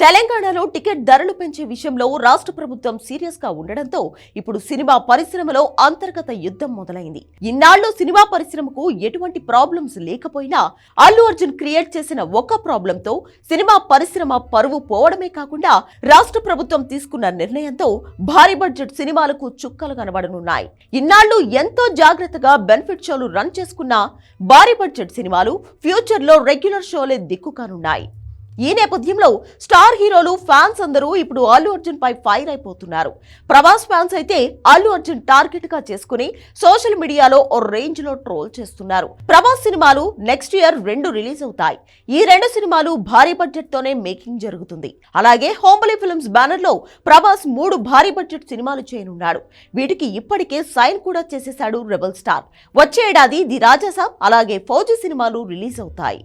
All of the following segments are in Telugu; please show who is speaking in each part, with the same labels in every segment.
Speaker 1: తెలంగాణలో టికెట్ ధరలు పెంచే విషయంలో రాష్ట్ర ప్రభుత్వం సీరియస్గా ఉండడంతో ఇప్పుడు సినిమా పరిశ్రమలో అంతర్గత యుద్ధం మొదలైంది. ఇన్నాళ్ళు సినిమా పరిశ్రమకు ఎటువంటి ప్రాబ్లమ్స్ లేకపోయినా అల్లు అర్జున్ క్రియేట్ చేసిన ఒక ప్రాబ్లంతో సినిమా పరిశ్రమ పరువు పోవడమే కాకుండా రాష్ట్ర ప్రభుత్వం తీసుకున్న నిర్ణయంతో భారీ బడ్జెట్ సినిమాలకు చుక్కలు కనబడనున్నాయి. ఇన్నాళ్ళు ఎంతో జాగ్రత్తగా బెనిఫిట్ షోలు రన్ చేసుకున్న భారీ బడ్జెట్ సినిమాలు ఫ్యూచర్లో రెగ్యులర్ షోలే దిక్కు కానున్నాయి. ఈ నేపథ్యంలో స్టార్ హీరోలు ఫ్యాన్స్ అందరూ ఇప్పుడు అల్లు అర్జున్ పై ఫైర్ అయిపోతున్నారు. ప్రభాస్ ఫ్యాన్స్ అయితే అల్లు అర్జున్ టార్గెట్గా చేసుకుని సోషల్ మీడియాలో ఓ రేంజ్లో ట్రోల్ చేస్తున్నారు. ప్రభాస్ సినిమాలు నెక్స్ట్ ఇయర్ రెండు రిలీజ్ అవుతాయి. ఈ రెండు సినిమాలు భారీ బడ్జెట్ తోనే మేకింగ్ జరుగుతుంది. అలాగే హోంబలి ఫిల్మ్స్ బ్యానర్లో ప్రభాస్ మూడు భారీ బడ్జెట్ సినిమాలు చేయనున్నాడు. వీటికి ఇప్పటికే సైన్ కూడా చేసేశాడు రెబల్ స్టార్. వచ్చే ఏడాది ది రాజాసాబ్ అలాగే ఫౌజీ సినిమాలు రిలీజ్ అవుతాయి.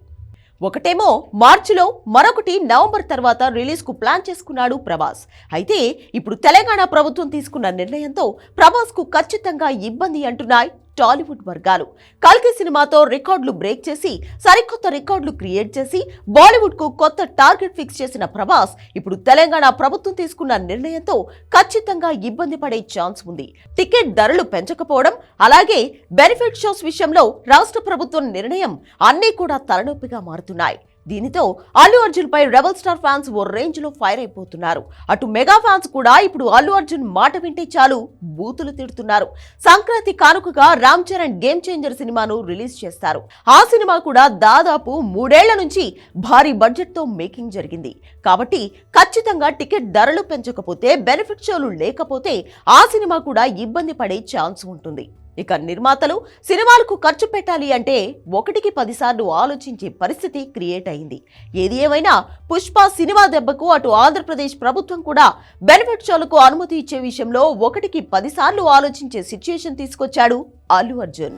Speaker 1: ఒకటేమో మార్చిలో మరొకటి నవంబర్ తర్వాత రిలీజ్కు ప్లాన్ చేసుకున్నాడు ప్రభాస్. అయితే ఇప్పుడు తెలంగాణ ప్రభుత్వం తీసుకున్న నిర్ణయంతో ప్రభాస్కు ఖచ్చితంగా ఇబ్బంది అంటున్నాయి టాలీవుడ్ వర్గాలు. కల్కి సినిమాతో రికార్డులు బ్రేక్ చేసి సరికొత్త రికార్డులు క్రియేట్ చేసి బాలీవుడ్కు కొత్త టార్గెట్ ఫిక్స్ చేసిన ప్రభాస్ ఇప్పుడు తెలంగాణ ప్రభుత్వం తీసుకున్న నిర్ణయంతో ఖచ్చితంగా ఇబ్బంది పడే ఛాన్స్ ఉంది. టికెట్ ధరలు పెంచకపోవడం అలాగే బెనిఫిట్ షోస్ విషయంలో రాష్ట్ర ప్రభుత్వం నిర్ణయం అన్నీ కూడా తలనొప్పిగా మారుతున్నాయి. దీనితో అల్లు అర్జున్ పై రెబల్ స్టార్ ఫ్యాన్స్ ఓ రేంజ్లో ఫైర్ అయిపోతున్నారు. అటు మెగా ఫ్యాన్స్ కూడా ఇప్పుడు అల్లు అర్జున్ మాట వింటే చాలు బూతులు తిడుతున్నారు. సంక్రాంతి కానుకగా రామ్ చరణ్ గేమ్ చేంజర్ సినిమాను రిలీజ్ చేస్తారు. ఆ సినిమా కూడా దాదాపు మూడేళ్ళ నుంచి భారీ బడ్జెట్తో మేకింగ్ జరిగింది. కాబట్టి ఖచ్చితంగా టికెట్ ధరలు పెంచకపోతే బెనిఫిట్ షోలు లేకపోతే ఆ సినిమా కూడా ఇబ్బంది పడే ఛాన్స్ ఉంటుంది. ఇక నిర్మాతలు సినిమాలకు ఖర్చు పెట్టాలి అంటే ఒకటికి పదిసార్లు ఆలోచించే పరిస్థితి క్రియేట్ అయింది. ఏది ఏమైనా పుష్ప సినిమా దెబ్బకు అటు ఆంధ్రప్రదేశ్ ప్రభుత్వం కూడా బెనిఫిట్ షోలకు అనుమతి ఇచ్చే విషయంలో ఒకటికి పదిసార్లు ఆలోచించే సిచ్యుయేషన్ తీసుకొచ్చాడు అల్లు అర్జున్.